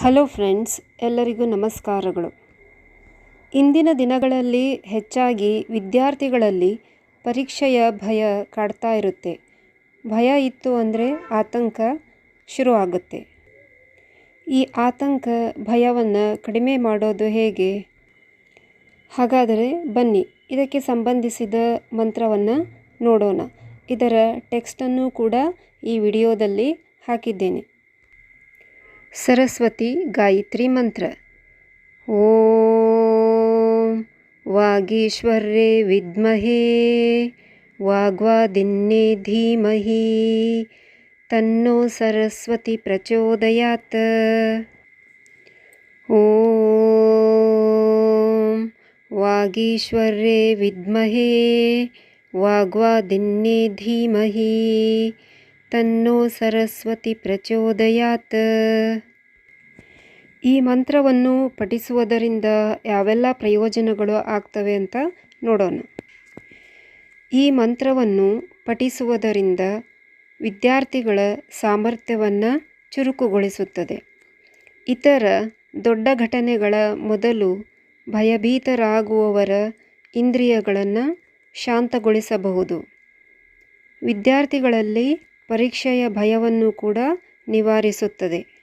Hello friends, ಎಲ್ಲರಿಗೂ ನಮಸ್ಕಾರಗಳು. ಇಂದಿನ ದಿನಗಳಲ್ಲಿ ಹೆಚ್ಚಾಗಿ ವಿದ್ಯಾರ್ಥಿಗಳಲ್ಲಿ ಪರೀಕ್ಷೆಯ ಭಯ ಕಾಡ್ತಾ ಇರುತ್ತೆ. ಭಯ ಇತ್ತು ಅಂದರೆ ಆತಂಕ ಶುರು ಆಗುತ್ತೆ. ಈ ಆತಂಕ, ಭಯವನ್ನು ಕಡಿಮೆ ಮಾಡೋದು ಹೇಗೆ? ಹಾಗಾದರೆ ಬನ್ನಿ, ಇದಕ್ಕೆ ಸಂಬಂಧಿಸಿದ ಮಂತ್ರವನ್ನು ನೋಡೋಣ. ಇದರ ಟೆಕ್ಸ್ಟನ್ನು ಕೂಡ ಈ ವಿಡಿಯೋದಲ್ಲಿ ಹಾಕಿದ್ದೇನೆ. सरस्वती सरस्वतीगायत्रीमन्त्र ॐ वागीश्वर्ये विद्महे वाग्वादिन्ये धीमहि तन्नो सरस्वती प्रचोदयात्। ॐ वागीश्वर्ये विद्महे वाग्वादिन्ये धीमहि ತನ್ನೋ ಸರಸ್ವತಿ ಪ್ರಚೋದಯಾತ್. ಈ ಮಂತ್ರವನ್ನು ಪಠಿಸುವುದರಿಂದ ಯಾವೆಲ್ಲ ಪ್ರಯೋಜನಗಳು ಆಗ್ತವೆ ಅಂತ ನೋಡೋಣ. ಈ ಮಂತ್ರವನ್ನು ಪಠಿಸುವುದರಿಂದ ವಿದ್ಯಾರ್ಥಿಗಳ ಸಾಮರ್ಥ್ಯವನ್ನು ಚುರುಕುಗೊಳಿಸುತ್ತದೆ. ಇತರ ದೊಡ್ಡ ಘಟನೆಗಳ ಮೊದಲು ಭಯಭೀತರಾಗುವವರ ಇಂದ್ರಿಯಗಳನ್ನು ಶಾಂತಗೊಳಿಸಬಹುದು. ವಿದ್ಯಾರ್ಥಿಗಳಲ್ಲಿ ಪರೀಕ್ಷೆಯ ಭಯವನ್ನು ಕೂಡ ನಿವಾರಿಸುತ್ತದೆ.